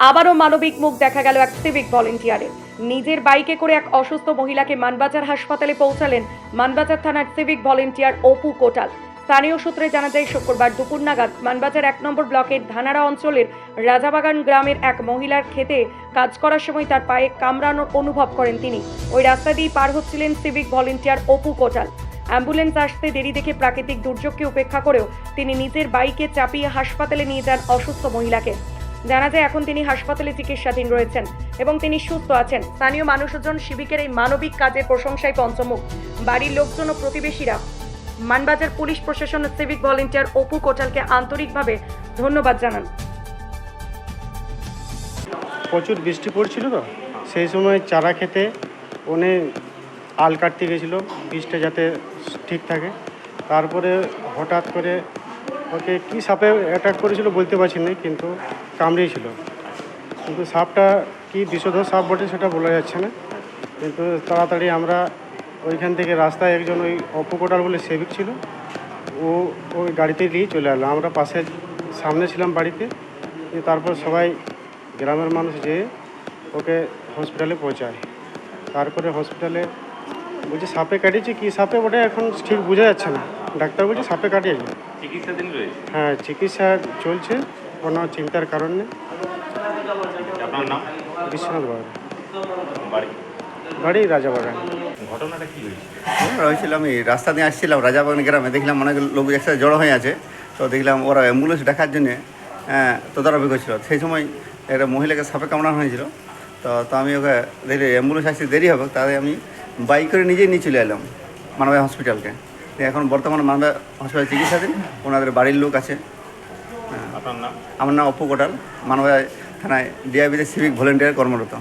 আবারও মানবিক মুখ দেখা গেল এক সিভিক ভলেন্টিয়ারের নিজের বাইকে করে এক অসুস্থ মহিলাকে মানবাজার হাসপাতালে পৌঁছালেন মানবাজার থানার সিভিক ভলেন্টিয়ার অপু কোটাল। স্থানীয় সূত্রে জানা যায়, শুক্রবার দুপুর নাগাদ মানবাজার এক নম্বর ব্লকের ধানারা অঞ্চলের রাজাবাগান গ্রামের এক মহিলার খেতে কাজ করার সময় তার পায়ে কামড়ানোর অনুভব করেন তিনি। ওই রাস্তা দিয়ে পার হচ্ছিলেন civic volunteer Apu Kotal. Ambulance আসতে দেরি দেখে প্রাকৃতিক দুর্যোগকে উপেক্ষা করেও তিনি নিজের বাইকে চাপিয়ে হাসপাতালে নিয়ে যান অসুস্থ মহিলাকে। জানা যায় এখন তিনি হাসপাতালে চিকিৎসাধীন রয়েছেন এবং তিনি সুস্থ আছেন। স্থানীয় মানুষজন শিবিকের এই মানবিক কাজের প্রশংসায় পঞ্চমুখ। বাড়ির লোকজন ও প্রতিবেশীরা। মানবাজার পুলিশ প্রশাসন সিভিক ভলেন্টিয়ার অপু কোটালকে আন্তরিকভাবে ধন্যবাদ জানান। প্রচুর বৃষ্টি পড়ছিল তো, সেই সময় চারা খেতে উনি আল কাটতে গেছিল বীজটা যাতে ঠিক থাকে। তারপরে হঠাৎ করে ওকে কী সাপে অ্যাটাক করেছিল বলতে পারছি না, কিন্তু কামড়িয়েছিল। কিন্তু সাপটা কি বিষধর সাপ বটে সেটা বলা যাচ্ছে না। কিন্তু তাড়াতাড়ি আমরা ওইখান থেকে রাস্তায় একজন ওই অপকোটাল বলে সেবিক ছিল, ও ওই গাড়িতে নিয়ে চলে এলো। আমরা পাশে সামনে ছিলাম বাড়িতে তারপর সবাই গ্রামের মানুষ যেয়ে ওকে হসপিটালে পৌঁছায়। তারপরে হসপিটালে বলছে সাপে কাটিয়েছে কি সাপে ওটা এখন ঠিক বোঝা যাচ্ছে না। ডাক্তার বলছে সাপে কাটিয়েছে। চিকিৎসাধীন রয়েছে? হ্যাঁ চিকিৎসা চলছে কোনো চিন্তার কারণ নেই। আপনার নাম? বিশ্বনাথ বাবু। বাড়ি? বাড়ি রাজাবাগান। ঘটনাটা কি হয়েছে? রয়েছিলাম এই রাস্তা দিয়ে আসছিলাম রাজাবাগান গ্রামে। দেখলাম অনেক লোক একসাথে জড়ো হয়ে আছে। তো দেখলাম ওরা অ্যাম্বুলেন্স ডাকার জন্য তদারকি করছিল। সেই সময় একটা মহিলাকে সাপে কামড়ানো হয়েছিল। তো তো আমি ওকে দেখি অ্যাম্বুলেন্স আসতে দেরি হবে। তাই আমি বাইক করে নিজেই নিয়ে চলে এলাম মানবাই হসপিটালকে। এখন বর্তমানে মানবাই হসপিটাল চিকিৎসাধীন ওনাদের বাড়ির লোক আছে। আমার নাম অপু কোটাল মানবাই থানায় ডিআইবিতে সিভিক ভলেন্টিয়ার কর্মরত।